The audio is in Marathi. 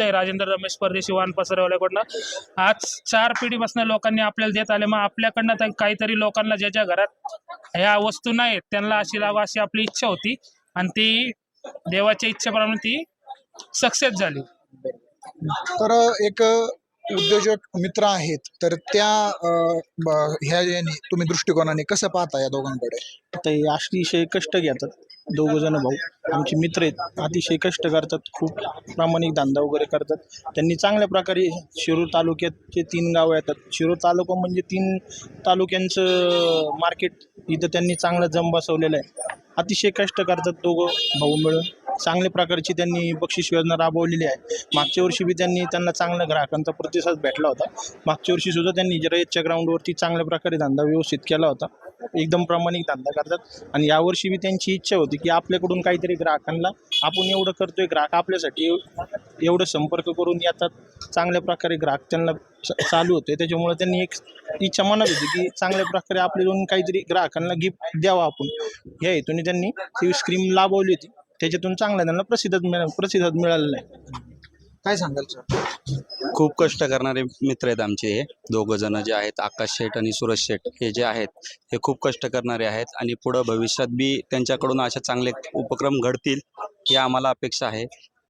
राजेंद्र रमेश परदेशी वाहन पसरवल्याकडनं. आज चार पिढीपासून लोकांनी आपल्याला देत आले. मग आपल्याकडनं तर काहीतरी लोकांना ज्याच्या घरात ह्या वस्तू नाहीत त्यांना अशी लावा अशी आपली इच्छा होती. आणि ती देवाच्या इच्छेप्रमाणे ती सक्सेस झाली. तर एक उद्योजक मित्र आहेत तर त्या ह्या याने तुम्ही दृष्टिकोनाने कसं पाहता या दोघांकडे? ते अतिशय कष्ट घेतात दोघं जण भाऊ. आमचे मित्र आहेत अतिशय कष्ट करतात खूप प्रामाणिक धंदा वगैरे करतात. त्यांनी चांगल्या प्रकारे शिरूर तालुक्याचे तीन गावं येतात. शिरूर तालुका म्हणजे तीन तालुक्यांचं मार्केट इथं त्यांनी चांगलं जम बसवलेलं आहे. अतिशय कष्ट करतात दोघं भाऊ मिळून. चांगल्या प्रकारची त्यांनी बक्षीस योजना राबवलेली आहे. मागच्या वर्षी बी त्यांनी त्यांना चांगला ग्राहकांचा प्रतिसाद भेटला होता. मागच्या वर्षीसुद्धा त्यांनी रयतच्या ग्राउंडवरती चांगल्या प्रकारे धंदा व्यवस्थित केला होता. एकदम प्रामाणिक धंदा करतात. आणि यावर्षी बी त्यांची इच्छा होती की आपल्याकडून काहीतरी ग्राहकांना आपण एवढं करतोय ग्राहक आपल्यासाठी एवढं संपर्क करून येतात. चांगल्या प्रकारे ग्राहक त्यांना चालू होते त्याच्यामुळे त्यांनी एक इच्छा मनात होती की चांगल्या प्रकारे आपल्याकडून काहीतरी ग्राहकांना गिफ्ट द्यावा आपण. ह्या हेतूने त्यांनी ती स्क्रीम लाभवली होती. त्याच्यातून चांगला त्यांना प्रसिद्ध मिळा प्रतिसाद मिळालेला आहे. काय सांगाल सर खूप कष्ट करणारे मित्र आहेत आमचे हे. दोघं जण जे आहेत आकाश शेठ आणि सुरज शेठ हे जे आहेत हे खूप कष्ट करणारे आहेत. आणि पुढं भविष्यात बी त्यांच्याकडून अशा चांगले उपक्रम घडतील ही आम्हाला अपेक्षा आहे.